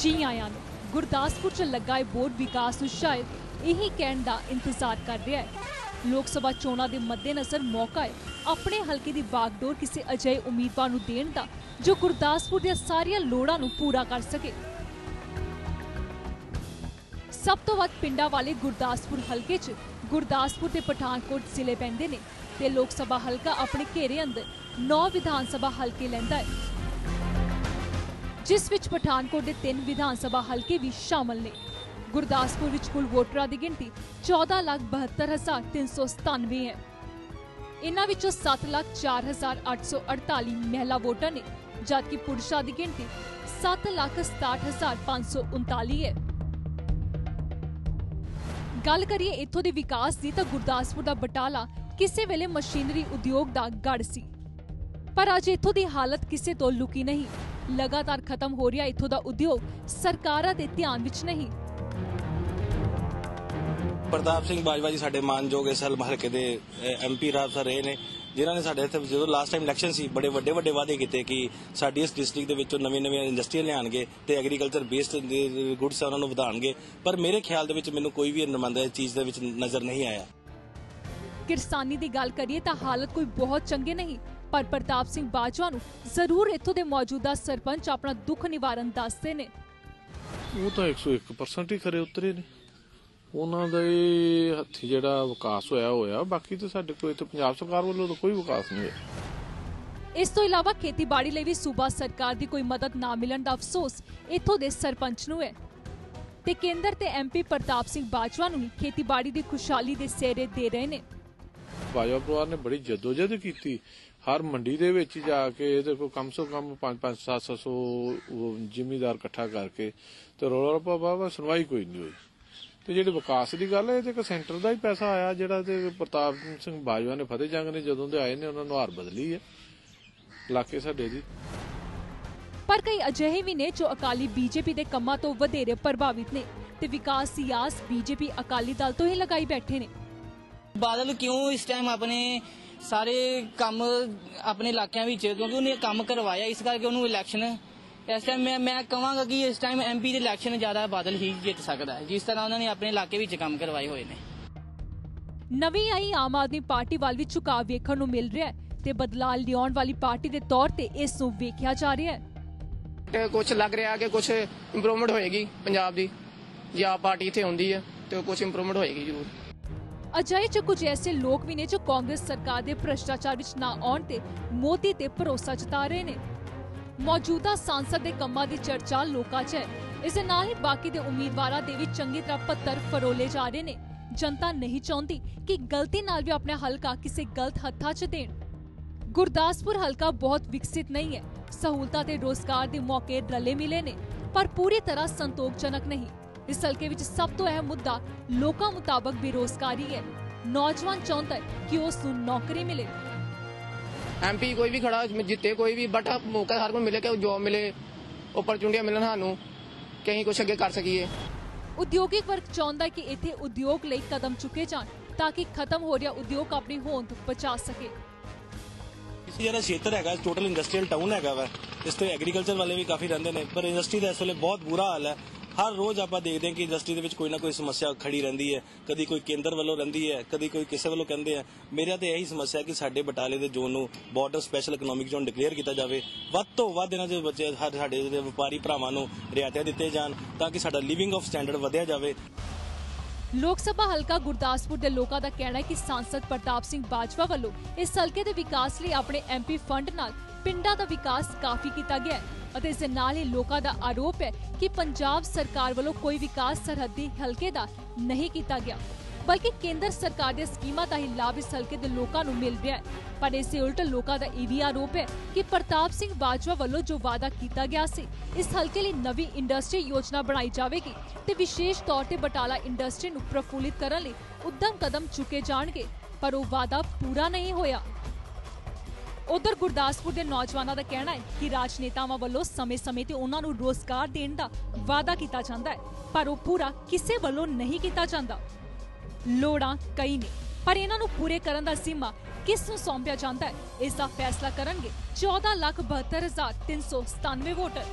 ਜੀ ਆਇਆਂ ਨੂੰ। ਗੁਰਦਾਸਪੁਰ 'ਚ ਲੱਗਾ ਇਹ ਬੋਰਡ ਵਿਕਾਸ ਨੂੰ ਸ਼ਾਇਦ ਇਹੀ ਕਹਿਣ ਦਾ ਇੰਤਜ਼ਾਰ ਕਰ ਰਿਹਾ ਹੈ। ਲੋਕ ਸਭਾ ਚੋਣਾਂ ਦੇ ਮੱਦੇਨਜ਼ਰ ਮੌਕਾ ਹੈ ਆਪਣੇ ਹਲਕੇ ਦੀ ਬਾਗਡੋਰ ਕਿਸੇ ਅਜਿਹੇ ਉਮੀਦਵਾਰ ਨੂੰ ਦੇਣ ਦਾ, ਜੋ ਗੁਰਦਾਸਪੁਰ ਦੀਆਂ ਸਾਰੀਆਂ ਲੋੜਾਂ ਨੂੰ ਪੂਰਾ ਕਰ ਸਕੇ। ਸਭ ਤੋਂ ਵੱਧ ਪਿੰਡਾਂ ਵਾਲੇ ਗੁਰਦਾਸਪੁਰ ਹਲਕੇ 'ਚ ਗੁਰਦਾਸਪੁਰ ਤੇ ਪਠਾਨਕੋਟ ਜ਼ਿਲ੍ਹੇ ਪੈਂਦੇ ਨੇ ਤੇ ਲੋਕ ਸਭਾ ਹਲਕਾ ਆਪਣੇ ਘੇਰੇ ਅੰਦਰ 9 ਵਿਧਾਨ ਸਭਾ ਹਲਕੇ ਲੈਂਦਾ ਹੈ। ਜਿਸ ਵਿੱਚ ਪਠਾਨਕੋਟ ਦੇ ਤਿੰਨ ਵਿਧਾਨ ਸਭਾ ਹਲਕੇ ਵੀ ਸ਼ਾਮਲ ਨੇ। ਗੁਰਦਾਸਪੁਰ ਵਿੱਚ ਕੁੱਲ ਵੋਟਰਾਂ ਦੀ ਗਿਣਤੀ 14,72,397 ਹੈ। ਇਨ੍ਹਾਂ ਵਿੱਚੋਂ 7,04,848 ਮਹਿਲਾ ਵੋਟਰ ਨੇ ਜਦਕਿ ਪੁਰਸ਼ਾਂ ਦੀ ਗਿਣਤੀ 7,67,539 ਹੈ। ਗੱਲ ਕਰੀਏ ਇੱਥੋਂ ਦੇ ਵਿਕਾਸ ਦੀ ਤਾਂ ਗੁਰਦਾਸਪੁਰ ਦਾ ਬਟਾਲਾ ਕਿਸੇ ਵੇਲੇ ਮਸ਼ੀਨਰੀ ਉਦਯੋਗ ਦਾ ਗੜ ਸੀ। ਪਰ ਅੱਜ ਇੱਥੋਂ ਦੀ ਹਾਲਤ ਕਿਸੇ ਤੋਂ ਲੁਕੀ ਨਹੀਂ। ਲਗਾਤਾਰ ਖਤਮ ਹੋ ਰਿਹਾ ਇੱਥੋਂ ਦਾ ਉਦਯੋਗ ਸਰਕਾਰਾਂ ਦੇ ਧਿਆਨ ਵਿੱਚ ਨਹੀਂ। ਪ੍ਰਤਾਪ ਸਿੰਘ ਬਾਜਵਾ ਜੀ ਸਾਡੇ ਮਾਨਯੋਗ ਇਸ ਹਲ ਹਲਕੇ ਦੇ ਐਮਪੀ ਰਾਜ ਸਰ ਰਹੇ ਨੇ ਜਿਨ੍ਹਾਂ ਨੇ ਸਾਡੇ ਇੱਥੇ ਜਦੋਂ ਲਾਸਟ ਟਾਈਮ ਇਲੈਕਸ਼ਨ ਸੀ ਬੜੇ ਵੱਡੇ ਵੱਡੇ ਵਾਅਦੇ ਕੀਤੇ ਕਿ ਸਾਡੀ ਇਸ ਡਿਸਟ੍ਰਿਕਟ ਦੇ ਵਿੱਚੋਂ ਨਵੀਂ ਨਵੀਆਂ ਇੰਡਸਟਰੀਆਂ ਲਿਆਣਗੇ ਤੇ ਐਗਰੀਕਲਚਰ ਬੇਸਡ ਗੁੱਡਸ ਉਹਨਾਂ ਨੂੰ ਵਧਾਣਗੇ। ਪਰ ਮੇਰੇ ਖਿਆਲ ਦੇ ਵਿੱਚ ਮੈਨੂੰ ਕੋਈ ਵੀ ਨੁਮਾਇੰਦਾ ਇਸ ਚੀਜ਼ ਦੇ ਵਿੱਚ ਨਜ਼ਰ ਨਹੀਂ ਆਇਆ। ਕਿਰਸਾਨੀ ਦੀ ਗੱਲ ਕਰੀਏ ਤਾਂ ਹਾਲਤ ਕੋਈ ਬਹੁਤ ਚੰਗੇ ਨਹੀਂ। ਪਰ ਪ੍ਰਤਾਪ ਸਿੰਘ ਬਾਜਵਾ ਨੂੰ ਜ਼ਰੂਰ ਇੱਥੋਂ ਦੇ ਮੌਜੂਦਾ ਸਰਪੰਚ ਆਪਣਾ ਦੁੱਖ ਨਿਵਾਰਨ ਦੱਸਦੇ ਨੇ। ਉਹ ਤਾਂ 101% ਹੀ ਖਰੇ ਉਤਰੇ ਨੇ। ਉਹਨਾਂ ਦੇ ਹੱਥੀ ਜਿਹੜਾ ਵਿਕਾਸ ਹੋਇਆ ਹੋਇਆ ਬਾਕੀ ਤਾਂ ਸਾਡੇ ਕੋਲ ਇੱਥੇ ਪੰਜਾਬ ਸਰਕਾਰ ਵੱਲੋਂ ਤਾਂ ਕੋਈ ਵਿਕਾਸ ਨਹੀਂ ਹੋਇਆ। ਇਸ ਤੋਂ ਇਲਾਵਾ ਖੇਤੀਬਾੜੀ ਲਈ ਵੀ ਸੂਬਾ ਸਰਕਾਰ ਦੀ ਕੋਈ ਮਦਦ ਨਾ ਮਿਲਣ ਦਾ ਅਫਸੋਸ ਇੱਥੋਂ ਦੇ ਸਰਪੰਚ ਨੂੰ ਹੈ। ਤੇ ਕੇਂਦਰ ਤੇ ਐਮਪੀ ਪ੍ਰਤਾਪ ਸਿੰਘ ਬਾਜਵਾ ਨੂੰ ਹੀ ਖੇਤੀਬਾੜੀ ਦੀ ਖੁਸ਼ਹਾਲੀ ਦੇ ਸਿਹਰੇ ਦੇ ਰਹੇ ਨੇ। ਬਾਜਵਾ ਪਰਿਵਾਰ ਨੇ ਬੜੀ ਜਦੋਜਹਿਦ ਕੀਤੀ। ਹਰ ਮੰਡੀ ਦੇ ਵਿੱਚ ਜਾ ਕੇ ਇਹਦੇ ਕੋਲ ਕਮ ਸੇ ਕਮ 5-5 700 ਜ਼ਿਮੀਦਾਰ ਇਕੱਠਾ ਕਰਕੇ ਤੇ ਰੋਲਾ ਰੱਪਾ ਬਾਬਾ ਸੁਣਵਾਈ ਕੋਈ ਨਹੀਂ ਹੋਈ। ਤੇ ਜਿਹੜੇ ਵਿਕਾਸ ਦੀ ਗੱਲ ਹੈ, ਇਹ ਤੇ ਇੱਕ ਸੈਂਟਰ ਦਾ ਹੀ ਪੈਸਾ ਆਇਆ, ਜਿਹੜਾ ਤੇ ਪ੍ਰਤਾਪ ਸਿੰਘ ਬਾਜਵਾ ਨੇ ਫਤਿਹ ਜੰਗ ਨੇ ਜਦੋਂ ਦੇ ਆਏ ਨੇ, ਉਹਨਾਂ ਨੂੰ ਹਾਰ ਬਦਲੀ ਹੈ। ਇਲਾਕੇ ਸਾਡੇ ਦੀ ਪਰ ਕਈ ਅਜਿਹੇ ਵੀ ਨੇ ਜੋ ਅਕਾਲੀ ਬੀਜੇਪੀ ਦੇ ਕੰਮਾਂ ਤੋਂ ਵਧੇਰੇ ਪ੍ਰਭਾਵਿਤ ਨੇ ਤੇ ਵਿਕਾਸ ਦੀ ਆਸ ਬੀਜੇਪੀ ਅਕਾਲੀ ਦਲ ਤੋਂ ਹੀ ਲਗਾਈ ਬੈਠੇ ਨੇ। ਬਾਦਲ ਕਿਉਂ ਇਸ ਟਾਈਮ ਆਪਣੇ ਸਾਰੇ ਕੰਮ ਆਪਣੇ ਇਲਾਕਿਆਂ ਵਿੱਚ ਕਿਉਂਕਿ ਉਹਨੇ ਕੰਮ ਕਰਵਾਇਆ ਇਸ ਕਰਕੇ ਉਹਨੂੰ ਇਲੈਕਸ਼ਨ ਇਸ ਟਾਈਮ ਮੈਂ ਮੈਂ ਕਹਾਂਗਾ ਕਿ ਇਸ ਟਾਈਮ ਐਮਪੀ ਦੇ ਇਲੈਕਸ਼ਨ ਜ਼ਿਆਦਾ ਬਾਦਲ ਹੀ ਜਿੱਤ ਸਕਦਾ ਹੈ ਜਿਸ ਤਰ੍ਹਾਂ ਉਹਨਾਂ ਨੇ ਆਪਣੇ ਇਲਾਕੇ ਵਿੱਚ ਕੰਮ ਕਰਵਾਏ ਹੋਏ ਨੇ। ਨਵੀਂ ਆਈ ਆਮ ਆਦਮੀ ਪਾਰਟੀ ਵੱਲ ਵੀ ਝੁਕਾਅ ਵੇਖਣ ਨੂੰ ਮਿਲ ਰਿਹਾ ਹੈ ਤੇ ਬਦਲਾਅ ਲਿਆਉਣ ਵਾਲੀ ਪਾਰਟੀ ਦੇ ਤੌਰ ਤੇ ਇਸ ਨੂੰ ਵੇਖਿਆ ਜਾ ਰਿਹਾ ਹੈ। ਕੁਝ ਲੱਗ ਰਿਹਾ ਕਿ ਕੁਝ ਇੰਪਰੂਵਮੈਂਟ ਹੋਏਗੀ ਪੰਜਾਬ ਦੀ ਜੇ ਆਪ ਪਾਰਟੀ ਇੱਥੇ ਹੁੰਦੀ ਹੈ ਤੇ ਕੁਝ ਇੰਪਰੂਵਮੈਂਟ ਹੋਏਗੀ ਜ਼ਰੂਰ। ਅਜਿਹੇ ਚ ਕੁਝ ਐਸੇ ਲੋਕ ਵੀ ਨੇ ਜੋ ਕਾਂਗਰਸ ਸਰਕਾਰ ਦੇ ਭ੍ਰਸ਼ਟਾਚਾਰ ਵਿੱਚ ਨਾ ਆਉਣ ਤੇ ਮੋਦੀ ਤੇ ਭਰੋਸਾ ਜਤਾ ਰਹੇ ਨੇ। ਮੌਜੂਦਾ ਸੰਸਦ ਦੇ ਕੰਮਾਂ ਦੀ ਚਰਚਾ ਲੋਕਾਂ 'ਚ ਹੈ। ਇਸ ਦੇ ਨਾਲ ਹੀ ਬਾਕੀ ਦੇ ਉਮੀਦਵਾਰਾਂ ਦੇ ਵੀ ਚੰਗੀ ਤਰ੍ਹਾਂ ਪੱਤਰ ਫਰੋਲੇ ਜਾ ਰਹੇ ਨੇ। ਜਨਤਾ ਨਹੀਂ ਚਾਹੁੰਦੀ ਕਿ ਗਲਤੀ ਨਾਲ ਵੀ ਆਪਣਾ ਹਲਕਾ ਕਿਸੇ ਗਲਤ ਹੱਥਾਂ 'ਚ ਦੇਣ। ਗੁਰਦਾਸਪੁਰ ਹਲਕਾ ਬਹੁਤ ਵਿਕਸਿਤ ਨਹੀਂ ਹੈ। ਸਹੂਲਤਾਂ ਤੇ ਰੋਜ਼ਗਾਰ ਦੇ ਮੌਕੇ ਰਲੇ ਮਿਲੇ ਨੇ, ਪਰ ਪੂਰੀ ਤਰ੍ਹਾਂ ਸੰਤੋਖਜਨਕ ਨਹੀਂ। ਇਸ ਹਲਕੇ ਵਿੱਚ ਸਭ ਤੋਂ ਅਹਿਮ ਮੁੱਦਾ ਲੋਕਾਂ ਮੁਤਾਬਕ ਬੇਰੋਜ਼ਗਾਰੀ ਹੈ। ਨੌਜਵਾਨ ਚਾਹੁੰਦਾ ਹੈ ਕਿ ਉਸ ਨੂੰ ਨੌਕਰੀ ਮਿਲੇ। ਐਮਪੀ ਕੋਈ ਵੀ ਖੜਾ ਜਿੱਤੇ ਕੋਈ ਵੀ ਬਟ ਮੌਕਾ ਹਰ ਕੋਈ ਮਿਲੇ ਕਿ ਜੋਬ ਮਿਲੇ ਓਪਰਚੁਨਿਟੀਆਂ ਮਿਲਣ ਸਾਨੂੰ ਕਿ ਅਸੀਂ ਕੁਝ ਅੱਗੇ ਕਰ ਸਕੀਏ। ਉਦਯੋਗਿਕ ਵਰਗ ਚਾਹੁੰਦਾ ਹੈ ਕਿ ਇੱਥੇ ਉਦਯੋਗ ਲਈ ਕਦਮ ਚੁੱਕੇ ਜਾਣ ਤਾਂ ਕਿ ਖਤਮ ਹੋ ਰਿਹਾ ਉਦਯੋਗ ਆਪਣੀ ਹੋਂਦ ਬਚਾ ਸਕੇ। ਇਸ ਜਿਹੜਾ ਖੇਤਰ ਹੈਗਾ ਟੋਟਲ ਇੰਡਸਟਰੀਅਲ ਟਾਊਨ ਹੈਗਾ ਵਾ ਇਸ ਤੋਂ ਐਗਰੀਕਲਚਰ ਵਾਲੇ ਵੀ ਕਾਫੀ ਰਹਿੰਦੇ ਨੇ ਪਰ ਇੰਡਸਟਰੀ ਦਾ ਇਸ ਵੇਲੇ ਬਹੁਤ ਬੁਰਾ ਹਾਲ ਹੈ। ਹਰ ਰੋਜ਼ ਆਪਾਂ ਦੇਖਦੇ ਹਾਂ ਕਿ ਇੰਡਸਟਰੀ ਦੇ ਵਿੱਚ ਕੋਈ ਨਾ ਕੋਈ ਸਮੱਸਿਆ ਖੜੀ ਰਹਿੰਦੀ ਹੈ, ਕਦੀ ਕੋਈ ਕੇਂਦਰ ਵੱਲੋਂ ਰਹਿੰਦੀ ਹੈ, ਕਦੀ ਕੋਈ ਕਿਸੇ ਵੱਲੋਂ ਕਹਿੰਦੇ ਆ। ਮੇਰਾ ਤੇ ਇਹੀ ਸਮੱਸਿਆ ਕਿ ਸਾਡੇ ਬਟਾਲੇ ਦੇ ਜ਼ੋਨ ਨੂੰ border special economic zone declare ਕੀਤਾ ਜਾਵੇ। ਵੱਧ ਤੋਂ ਵੱਧ ਇਹਨਾਂ ਦੇ ਬੱਚੇ ਸਾਡੇ ਜਿਹੜੇ ਵਪਾਰੀ ਭਰਾਵਾਂ ਨੂੰ ਰਿਆਇਤਾਂ ਦਿੱਤੇ ਜਾਣ ਤਾਂ ਕਿ ਸਾਡਾ ਲਿਵਿੰਗ ਆਫ ਸਟੈਂਡਰਡ ਵਧਿਆ ਜਾਵੇ। ਲੋਕ ਸਭਾ ਹਲਕਾ ਗੁਰਦਾਸਪੁਰ ਦੇ ਲੋਕਾਂ ਦਾ ਕਹਿਣਾ ਹੈ ਕਿ ਸਾਂਸਦ ਪ੍ਰਤਾਪ ਸਿੰਘ ਬਾਜਵਾ ਵੱਲੋਂ ਇਸ ਹਲਕੇ ਦੇ ਵਿਕਾਸ ਲਈ ਆਪਣੇ ਐਮਪੀ ਫੰਡ ਨਾਲ ਪਿੰਡਾਂ ਦਾ ਵਿਕਾਸ ਕਾਫੀ ਕੀਤਾ ਗਿਆ ਹੈ। ਅਤੇ ਇਸ ਦੇ ਨਾਲ ਹੀ ਲੋਕਾਂ ਦਾ ਆਰੋਪ ਹੈ ਕਿ ਪੰਜਾਬ ਸਰਕਾਰ ਵੱਲੋਂ ਕੋਈ ਵਿਕਾਸ ਸਰਹੱਦੀ ਹਲਕੇ ਦਾ ਨਹੀਂ ਕੀਤਾ ਗਿਆ। ਬਲਕਿ ਕੇਂਦਰ ਸਰਕਾਰ ਦੀਆਂ ਸਕੀਮਾਂ ਦਾ ਹੀ ਲਾਭ ਇਸ ਹਲਕੇ ਦੇ ਲੋਕਾਂ ਨੂੰ ਮਿਲ ਰਿਹਾ ਹੈ। ਪਰ ਇਸ ਉਲਟ ਲੋਕਾਂ ਦਾ ਇਹ ਵੀ ਆਰੋਪ ਹੈ ਕਿ ਪ੍ਰਤਾਪ ਸਿੰਘ ਬਾਜਵਾ ਵੱਲੋਂ ਜੋ ਵਾਅਦਾ ਕੀਤਾ ਗਿਆ ਸੀ, ਇਸ ਹਲਕੇ ਲਈ ਨਵੀਂ ਇੰਡਸਟਰੀ ਯੋਜਨਾ ਬਣਾਈ ਜਾਵੇਗੀ ਤੇ ਵਿਸ਼ੇਸ਼ ਤੌਰ ਤੇ ਬਟਾਲਾ ਇੰਡਸਟਰੀ ਨੂੰ ਪ੍ਰਫੁੱਲਿਤ ਕਰਨ ਲਈ ਉਦਮ ਕਦਮ ਚੁੱਕੇ ਜਾਣਗੇ। ਪਰ ਉਹ ਵਾਅਦਾ ਪੂਰਾ ਨਹੀਂ ਹੋਇਆ। ਉਧਰ ਗੁਰਦਾਸਪੁਰ ਦੇ ਨੌਜਵਾਨਾਂ ਦਾ ਕਹਿਣਾ ਹੈ ਕਿ ਰਾਜਨੇਤਾਵਾਂ ਵੱਲੋਂ ਸਮੇਂ-ਸਮੇਂ ਤੇ ਉਹਨਾਂ ਨੂੰ ਰੋਜ਼ਗਾਰ ਦੇਣ ਦਾ ਵਾਅਦਾ ਕੀਤਾ ਜਾਂਦਾ ਹੈ ਪਰ ਉਹ ਪੂਰਾ ਕਿਸੇ ਵੱਲੋਂ ਨਹੀਂ ਕੀਤਾ ਜਾਂਦਾ। ਲੋੜਾਂ ਕਈ ਨੇ ਪਰ ਇਹਨਾਂ ਨੂੰ ਪੂਰੇ ਕਰਨ ਦਾ ਜ਼ਿੰਮਾ ਕਿਸ ਨੂੰ ਸੌਂਪਿਆ ਜਾਂਦਾ ਹੈ ਇਸ ਦਾ ਫੈਸਲਾ ਕਰਨਗੇ 14,72,397 ਵੋਟਰ।